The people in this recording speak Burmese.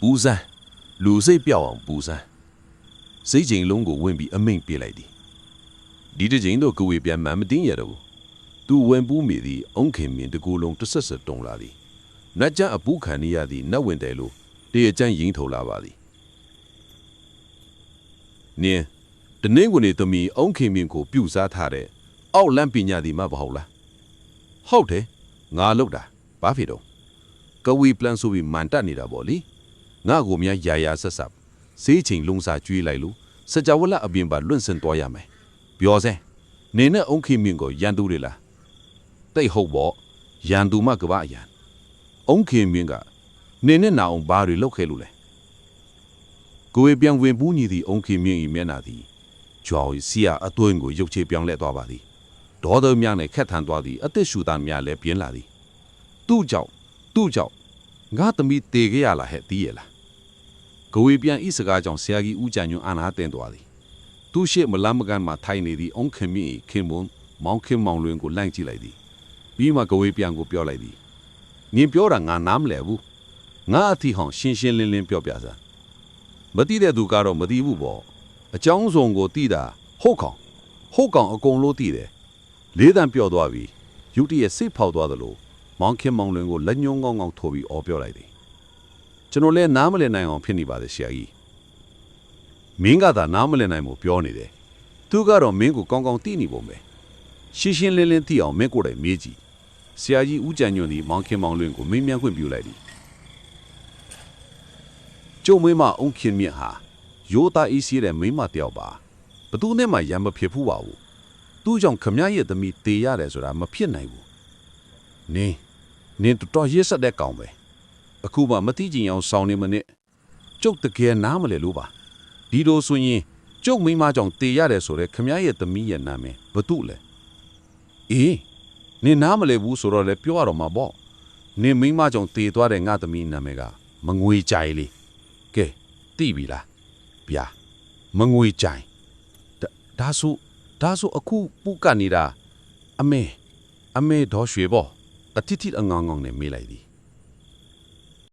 ပူစမ်းလူစိတ်ပြောက်အောင်ပူစမ်းစိတ်ချိန်လုံးကိုဝင်ပြီးအမိန့်ပေးလိုက်သည်ဒီတစ်ချိန်တော့ကိုဝေပြန်မှမတင်းရတော့ဘူးသူဝင်ပူးမိသည်အုံခင်မင်းတကူလုံးတစ်ဆက်ဆက်တုံလာသည်နတ်ကြအပူခံနေရသည်နတ်ဝင်တယ်လို့တရကျန်းရင်ထုတ်လာပါသည်နင်းတနင်းကိုနေသမီးအုံခင်မင်းကိုပြုတ်စားထားတဲ့အောက်လန့်ပညာသည်မမဟုတ်လားဟုတ်တယ်ငါလောက်တာဘာဖြစ်တော့ကဝီပလန်ဆိုပြီးမန်တက်နေတာပေါ့လေ ငါ့ကိုများယာယာဆက်ဆက်စေးချိန်လုံးစားကျွေးလိုက်လို့စကြဝဠာအပြင်ပါလွန့်စင်သွားရမယ်ပြောစမ်းနေနဲ့အုံခင်မင်းကိုရန်သူတွေလားတိတ်ဟုတ်ပေါ့ရန်သူမကဘာရန်အုံခင်မင်းကနေနဲ့နာအောင်ဘာတွေလုပ်ခဲ့လို့လဲကိုယ်ပြန်ဝင်ပူးညီသည့်အုံခင်မင်း၏မျက်နှာသည်ကြွားစီယာအသွင်းကိုရုပ်ချေပြောင်းလဲသွားပါသည်ဒေါ်တော်များနဲ့ခက်ထန်သွားသည်အသက်ရှူသားများလည်းပြင်းလာသည်သူ့ကြောင့်သူ့ကြောင့်ငါသမီးတေခဲ့ရလားဟဲ့တီးရလား ကိုယ်ပြန်ဤစကားကြောင့်ဆရာကြီးဦးကြံညွန့်အာနာတင်သွားသည်သူရှိမလမ်းမကန်မှာထိုင်နေသည့်အုံခင်မင်း၏ခင်မွန်မောင်ခင်မောင်လွင်ကိုလှန့်ကြည့်လိုက်သည်ပြီးမှကိုယ်ပြန်ကိုပြောလိုက်သည်ငင်ပြောတာငါနားမလဲဘူးငါအထီဟောင်ရှင်းရှင်းလင်းလင်းပြောပြစမ်းမသိတဲ့သူကတော့မသိဘူးပေါ့အကြောင်းစုံကိုသိတာဟုတ်ကောင်ဟုတ်ကောင်အကုန်လို့သိတယ်လေးတန်ပြော့သွားပြီယူတီရဲ့စိတ်ဖောက်သွားသလိုမောင်ခင်မောင်လွင်ကိုလက်ညှိုးကောင်းကောင်းထိုးပြီးအော်ပြောလိုက်သည် ကျွန်တော်လည်းနားမလည်နိုင်အောင်ဖြစ်နေပါတယ်ဆရာကြီးမင်းကသာနားမလည်နိုင်မှုပြောနေတယ်သူကတော့မင်းကိုကောင်းကောင်းသိနေပုံပဲရှင်းရှင်းလင်းလင်းသိအောင်မင်းကိုယ်တိုင်မေးကြည့်ဆရာကြီးဦးကြံညွန့်သည်မောင်ခင်မောင်လွင်ကိုမင်းမြန်ခွင့်ပြုလိုက်သည်ကျုံမင်းမအုံခင်မြင့်ဟာရိုးသားအေးစီးတဲ့မိန်းမတယောက်ပါဘသူနဲ့မှရံမဖြစ်ဘူးပါဘူးသူ့ကြောင့်ခမည်းရဲ့သမီးတေရတယ်ဆိုတာမဖြစ်နိုင်ဘူးနင်းနင်းတော်တော်ရစ်ဆက်တဲ့ကောင်ပဲ အခုမှမတိကျင်အောင်စောင်းနေမနဲ့ကျုပ်တကယ်နားမလဲလို့ပါဒီလိုဆိုရင်ကျုပ်မိန်းမကြောင့်တေရတယ်ဆိုတဲ့ခမည်းရဲ့သမီးရဲ့နာမည်ဘသူလဲအေးနင်းနားမလဲဘူးဆိုတော့လေပြောရတော့မှာပေါ့နင်းမိန်းမကြောင့်တေသွားတဲ့ငါသမီးနာမည်ကမငွေကြိုင်လေကဲသိပြီလားဗျာမငွေကြိုင်ဒါဒါဆိုဒါဆိုအခုပုကနေတာအမေအမေတော့ရွှေပေါ့အတိတိအငောင်းငောင်းနဲ့မေးလိုက်သည်